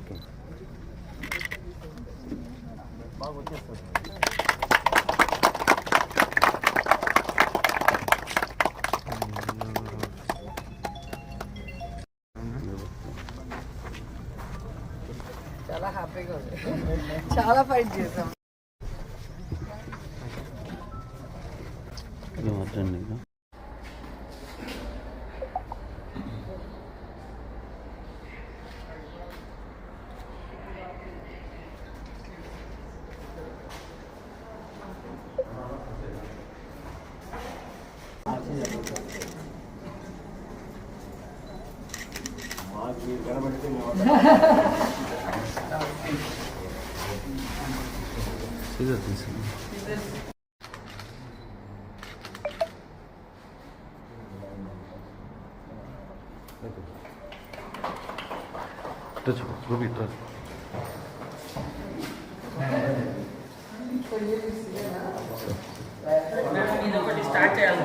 Okay. చాలా హ్యాపీగా ఉంది చాలా ఫైట్ చేసాం Siz atıyorsunuz. 그렇죠. 그룹이 있다. 스타트 해야 하는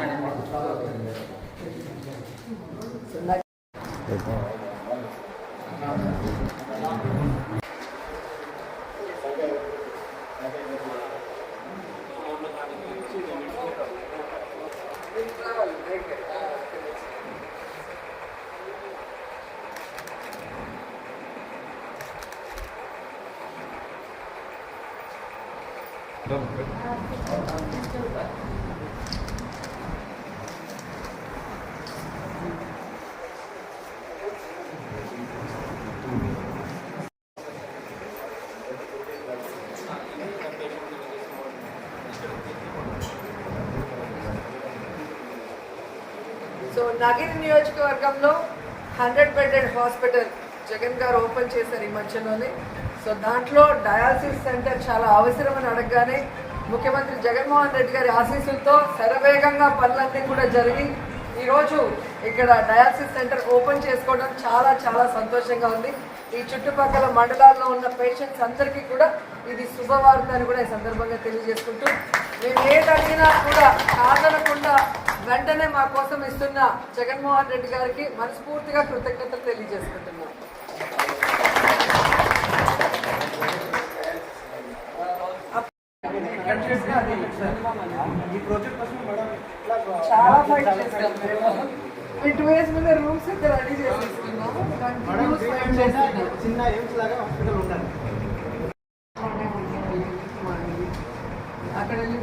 거아닙 Vâng. So Nagari నియోజకవర్గంలో హండ్రెడ్ బెడెడ్ హాస్పిటల్ జగన్ గారు ఓపెన్ చేశారు ఈ మధ్యలోనే. సో దాంట్లో డయాలసిస్ సెంటర్ చాలా అవసరమని అడగగానే ముఖ్యమంత్రి జగన్మోహన్ రెడ్డి గారి ఆశీస్సులతో శరవేగంగా పనులన్నీ కూడా జరిగి ఈరోజు ఇక్కడ డయాలసిస్ సెంటర్ ఓపెన్ చేసుకోవడం చాలా చాలా సంతోషంగా ఉంది. ఈ చుట్టుపక్కల మండలాల్లో ఉన్న పేషెంట్స్ అందరికీ కూడా ఇది శుభవార్త అని కూడా ఈ సందర్భంగా తెలియజేసుకుంటూ మేము ఏది అడిగినా కూడా కాదనకుండా వెంటనే మా కోసం ఇస్తున్న జగన్మోహన్ రెడ్డి గారికి మనస్ఫూర్తిగా కృతజ్ఞతలు తెలియజేసుకుంటున్నాం. చాలా ఫైట్ చేస్తాం మేము టూ ఇయర్స్ ముందే రూమ్స్ ఇక్కడ రెడీ చేసేసుకున్నాం. చిన్న ఫైట్ లాగా హాస్పిటల్